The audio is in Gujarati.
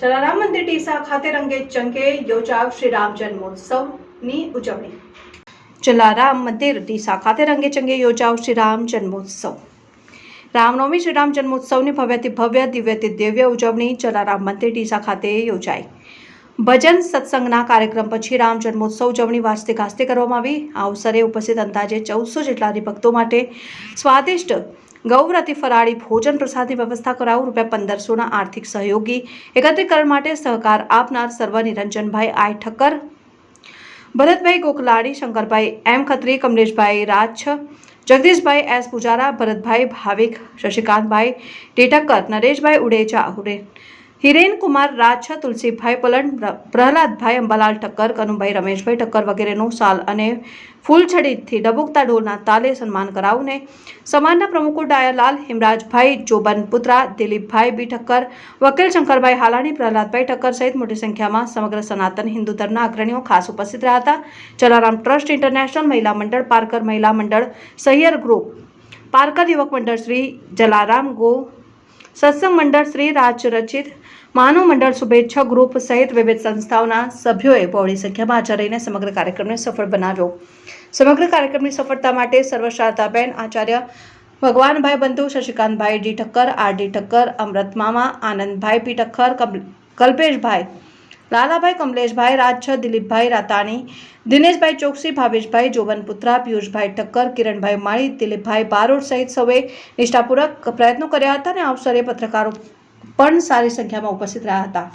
જલારામ મંદિર ટીસા ખાતે રંગે ચંગે યોજાવ શ્રી રામ જન્મોત્સવની ઉજવણી. જલારામ મંદિર ટીસા ખાતે રંગે ચંગે યોજાવ શ્રી રામ જન્મોત્સવ. રામનવમી શ્રી જન્મોત્સવની ભવ્યથી ભવ્ય દિવ્યથી દિવ્ય ઉજવણી જલારામ મંદિર ટીસા ખાતે યોજાઈ. ભજન સત્સંગના કાર્યક્રમ પછી રામ જન્મોત્સવ ઉજવણી વાસ્તે ગાસ્તે કરવામાં આવી. આ અવસરે ઉપસ્થિત અંદાજે ચૌદસો જેટલા હરિભક્તો માટે સ્વાદિષ્ટ ગૌવ્રતી ફરાળી ભોજન પ્રસાદની વ્યવસ્થા કરાવું. રૂપિયા પંદરસોના આર્થિક સહયોગી એકત્રીકરણ માટે સહકાર આપનાર સર્વ Niranjanbhai I Thakkar Bharatbhai Gokalani Shankarbhai M Khatri, Kamleshbhai Raj, Jagdishbhai S Pujara, Bharatbhai Bhavik, Shashikantbhai Tetkar, Nareshbhai Udecha હુરે Hiren Kumar Raj Tulsibhai Palan Prahladbhai Ambalal Thakkar, Kanubhai Rameshbhai Thakkar વગેરેનું સાલ અને ફૂલછડીથી ડબુકતા ઢોલના તાલે સન્માન કરાવને સમાજના પ્રમુખો ડાયરલાલ હિમરાજભાઈ જોબન પુત્રા દિલીપભાઈ બી ઠક્કર, વકીલ શંકરભાઈ હાલાણી, પ્રહલાદભાઈ ઠક્કર સહિત મોટી સંખ્યામાં સમગ્ર સનાતન હિન્દુ ધર્મના અગ્રણીઓ ખાસ ઉપસ્થિત રહ્યા હતા. જલારામ ટ્રસ્ટ ઇન્ટરનેશનલ મહિલા મંડળ, પારકર મહિલા મંડળ, સહિયર ગ્રુપ, પારકર યુવક મંડળ શ્રી જલારામ ગો સત્સંગ મંડળ શ્રી રાજ રચિત માનવ મંડળ શુભેચ્છા ગ્રુપ સહિત વિવિધ સંસ્થાઓના સભ્યોએ બહોળી સંખ્યામાં હાજર રહીને સમગ્ર કાર્યક્રમને સફળ બનાવ્યો. સમગ્ર કાર્યક્રમની સફળતા માટે સર્વશારદાબેન આચાર્ય ભગવાનભાઈ બંધુ, Shashikantbhai D Thakkar, R D Thakkar, Amrut મામા, આનંદભાઈ પી ઠક્કર કલ્પેશભાઈ લાલાભાઈ, કમલેશભાઈ રાજ દિલીપભાઈ રાતાણી, દિનેશભાઈ ચોકસી, ભાવેશભાઈ જોબન પુત્રા પિયુષભાઈ ઠક્કર, કિરણભાઈ માળી, દિલીપભાઈ બારોટ સહિત સૌએ નિષ્ઠાપૂર્વક પ્રયત્નો કર્યા હતા અને અવસરે પત્રકારો પણ સારી સંખ્યામાં ઉપસ્થિત રહ્યા હતા.